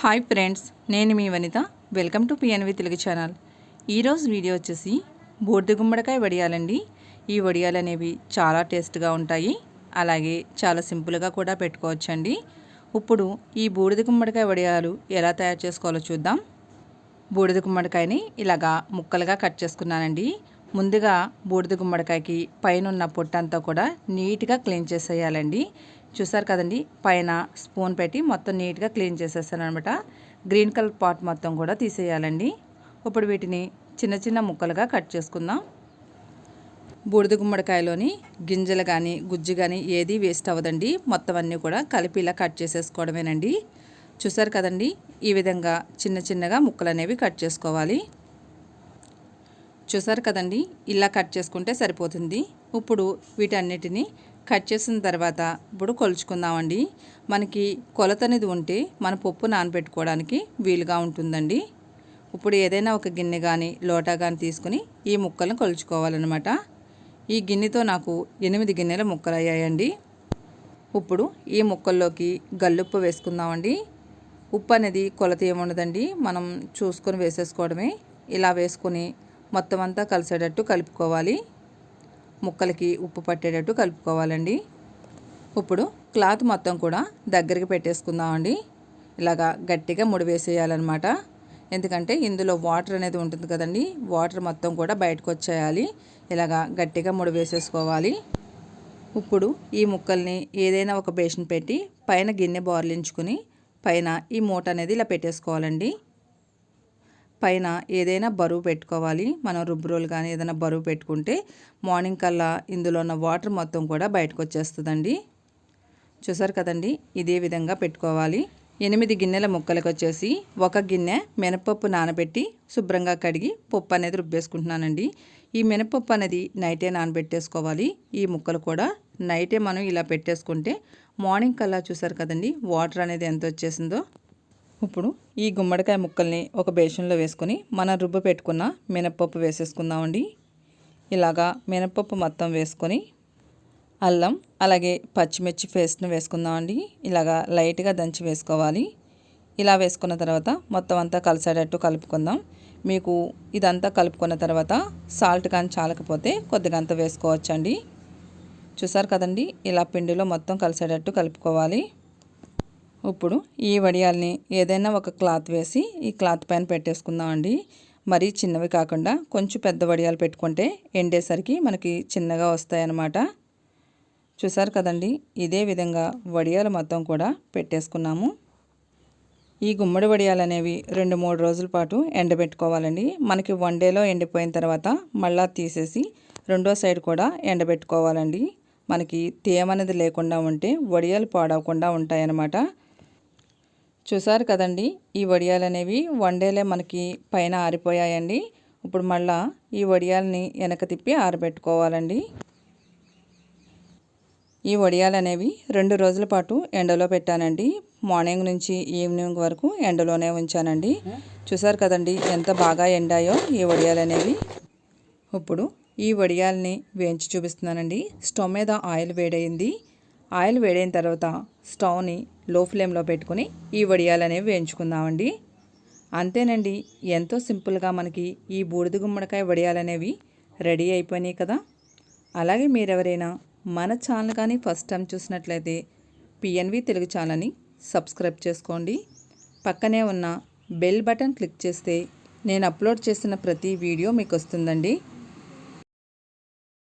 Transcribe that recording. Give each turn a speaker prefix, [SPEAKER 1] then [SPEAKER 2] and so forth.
[SPEAKER 1] Hi friends నేను మీ Vanitha. Welcome to PNV Telugu channel ఈరోజు video వచ్చేసి బూడిద గుమ్మడికాయ వడియాలండి. ఈ వడియాలు అనేవి చాలా టేస్ట్గా ఉంటాయి. అలాగే చాలా సింపుల్గా కూడా పెట్టుకోవచ్చండి. ఇప్పుడు ఈ బూడిద గుమ్మడికాయ వడియాలు ఎలా తయారు చేసుకోవాలో చూద్దాం. బూడిద గుమ్మడికాయని ఇలాగా ముక్కలుగా కట్ చేసుకున్నానండి. ముందుగా బూడిద గుమ్మడికాయకి పైన ఉన్న పొట్టంతా కూడా నీట్గా క్లీన్ చేసేయాలండి. చూసారు కదండి? పైన స్పూన్ పెట్టి మొత్తం నీట్గా క్లీన్ చేసేస్తాను అనమాట గ్రీన్ కలర్ పాట్ మొత్తం కూడా తీసేయాలండి. ఇప్పుడు వీటిని చిన్న చిన్న ముక్కలుగా కట్ చేసుకుందాం. బూడిద గుమ్మడికాయలోని గింజలు కానీ గుజ్జు కానీ ఏది వేస్ట్ అవ్వదండి. మొత్తం అన్నీ కూడా కలిపి ఇలా కట్ చేసేసుకోవడమేనండి. చూసారు కదండి? ఈ విధంగా చిన్న చిన్నగా ముక్కలు అనేవి కట్ చేసుకోవాలి. చూసారు కదండి? ఇలా కట్ చేసుకుంటే సరిపోతుంది. ఇప్పుడు వీటన్నిటిని కట్ చేసిన తర్వాత ఇప్పుడు కొలుచుకుందామండి. మనకి కొలత అనేది ఉంటే మన పప్పు నానబెట్టుకోవడానికి వీలుగా ఉంటుందండి. ఇప్పుడు ఏదైనా ఒక గిన్నె కానీ లోటా కానీ తీసుకుని ఈ ముక్కలను కొలుచుకోవాలన్నమాట. ఈ గిన్నెతో నాకు ఎనిమిది గిన్నెల ముక్కలు అయ్యాయండి. ఇప్పుడు ఈ ముక్కల్లోకి గల్లుప్పు వేసుకుందామండి. ఉప్పు అనేది కొలత ఏముండదండి? మనం చూసుకొని వేసేసుకోవడమే. ఇలా వేసుకొని మొత్తం అంతా కలిసేటట్టు కలుపుకోవాలి. ముక్కలకి ఉప్పు పట్టేటట్టు కలుపుకోవాలండి. ఇప్పుడు క్లాత్ మొత్తం కూడా దగ్గరికి పెట్టేసుకుందామండి. ఇలాగా గట్టిగా ముడి వేసేయాలన్నమాట. ఎందుకంటే ఇందులో వాటర్ అనేది ఉంటుంది కదండి. వాటర్ మొత్తం కూడా బయటకు వచ్చేయాలి. ఇలాగా గట్టిగా ముడి వేసేసుకోవాలి. ఇప్పుడు ఈ ముక్కల్ని ఏదైనా ఒక బేషన్ పెట్టి పైన గిన్నె బోర్లించుకుని పైన ఈ మూట అనేది ఇలా పెట్టేసుకోవాలండి. పైన ఏదైనా బరువు పెట్టుకోవాలి. మనం రుబ్బురోలు కానీ ఏదైనా బరువు పెట్టుకుంటే మార్నింగ్ కల్లా ఇందులో ఉన్న వాటర్ మొత్తం కూడా బయటకు వచ్చేస్తుందండి చూసారు కదండి? ఇదే విధంగా పెట్టుకోవాలి. ఎనిమిది గిన్నెల ముక్కలకు వచ్చేసి ఒక గిన్నె మినపప్పు నానబెట్టి శుభ్రంగా కడిగి పప్పు అనేది రుబ్బేసుకుంటున్నానండి. ఈ మినపప్పు అనేది నైటే నానబెట్టేసుకోవాలి. ఈ ముక్కలు కూడా నైటే మనం ఇలా పెట్టేసుకుంటే మార్నింగ్ కల్లా చూసారు కదండి? వాటర్ అనేది ఎంత వచ్చేసిందో ఇప్పుడు ఈ గుమ్మడికాయ ముక్కల్ని ఒక బేషన్లో వేసుకొని మనం రుబ్బు పెట్టుకున్న మినప్పప్పు వేసేసుకుందామండి. ఇలాగా మినప్పప్పు మొత్తం వేసుకొని అల్లం అలాగే పచ్చిమిర్చి పేస్ట్ను వేసుకుందామండి. ఇలాగా లైట్గా దంచి వేసుకోవాలి. ఇలా వేసుకున్న తర్వాత మొత్తం అంతా కలిసేటట్టు కలుపుకుందాం. మీకు ఇదంతా కలుపుకున్న తర్వాత సాల్ట్ కానీ చాలకపోతే కొద్దిగా అంత వేసుకోవచ్చండి. చూసారు కదండి? ఇలా పిండిలో మొత్తం కలిసేటట్టు కలుపుకోవాలి. ఇప్పుడు ఈ వడియాల్ని ఏదైనా ఒక క్లాత్ వేసి ఈ క్లాత్ పైన పెట్టేసుకుందామండి. మరీ చిన్నవి కాకుండా కొంచెం పెద్ద వడియాలు పెట్టుకుంటే ఎండేసరికి మనకి చిన్నగా వస్తాయన్నమాట. చూసారు కదండి ఇదే విధంగా వడియాలు మొత్తం కూడా పెట్టేసుకున్నాము. ఈ గుమ్మడి వడియాలు అనేవి రెండు మూడు రోజుల పాటు ఎండబెట్టుకోవాలండి. మనకి వన్ డేలో ఎండిపోయిన తర్వాత మళ్ళా తీసేసి రెండో సైడ్ కూడా ఎండబెట్టుకోవాలండి. మనకి తేమ అనేది లేకుండా ఉంటే వడియాలు పాడవకుండా ఉంటాయన్నమాట. చూసారు కదండి ఈ వడియాలు అనేవి వన్ డేలే మనకి పైన ఆరిపోయాయండి. ఇప్పుడు మళ్ళా ఈ వడియాలని వెనక తిప్పి ఆరబెట్టుకోవాలండి. ఈ వడియాలు అనేవి రెండు రోజుల పాటు ఎండలో పెట్టానండి. మార్నింగ్ నుంచి ఈవినింగ్ వరకు ఎండలోనే ఉంచానండి. చూసారు కదండి ఎంత బాగా ఎండాయో ఈ వడియాలు అనేవి ఇప్పుడు ఈ వడియాలని వేయించి చూపిస్తున్నానండి. స్టవ్ మీద ఆయిల్ వేడైంది ఆయిల్ వేడైన తర్వాత స్టవ్ని లో ఫ్లేమ్లో పెట్టుకుని ఈ వడియాలు అనేవి వేయించుకుందామండి. అంతేనండి ఎంతో సింపుల్గా మనకి ఈ బూడిద గుమ్మడికాయ వడియాలు అనేవి రెడీ అయిపోయినాయి కదా. అలాగే మీరెవరైనా మన ఛానల్ కానీ ఫస్ట్ టైం చూసినట్లయితే పిఎన్వి తెలుగు ఛానల్ని సబ్స్క్రైబ్ చేసుకోండి. పక్కనే ఉన్న బెల్ బటన్ క్లిక్ చేస్తే నేను అప్లోడ్ చేసిన ప్రతి వీడియో మీకు వస్తుందండి.